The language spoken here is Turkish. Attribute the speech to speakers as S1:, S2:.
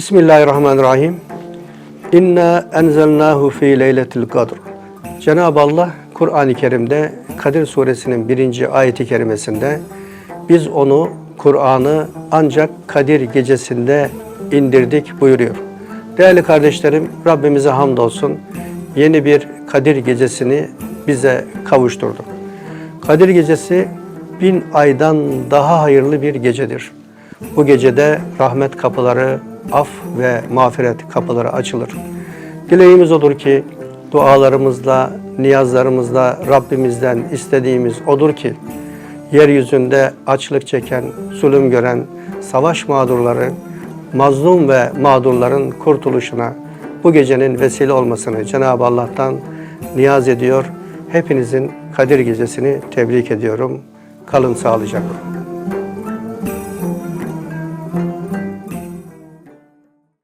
S1: Bismillahirrahmanirrahim. İnna enzelnahu fi leyletil kadr. Cenab-ı Allah Kur'an-ı Kerim'de Kadir Suresinin birinci ayeti kerimesinde biz onu Kur'an'ı ancak Kadir gecesinde indirdik buyuruyor. Değerli kardeşlerim Rabbimize hamdolsun yeni bir Kadir gecesini bize kavuşturdu. Kadir gecesi bin aydan daha hayırlı bir gecedir. Bu gecede rahmet kapıları, af ve mağfiret kapıları açılır. Dileğimiz odur ki dualarımızla, niyazlarımızla Rabbimizden istediğimiz odur ki yeryüzünde açlık çeken, zulüm gören, savaş mağdurları, mazlum ve mağdurların kurtuluşuna bu gecenin vesile olmasını Cenab-ı Allah'tan niyaz ediyor. Hepinizin Kadir Gecesi'ni tebrik ediyorum. Kalın sağlıcakla.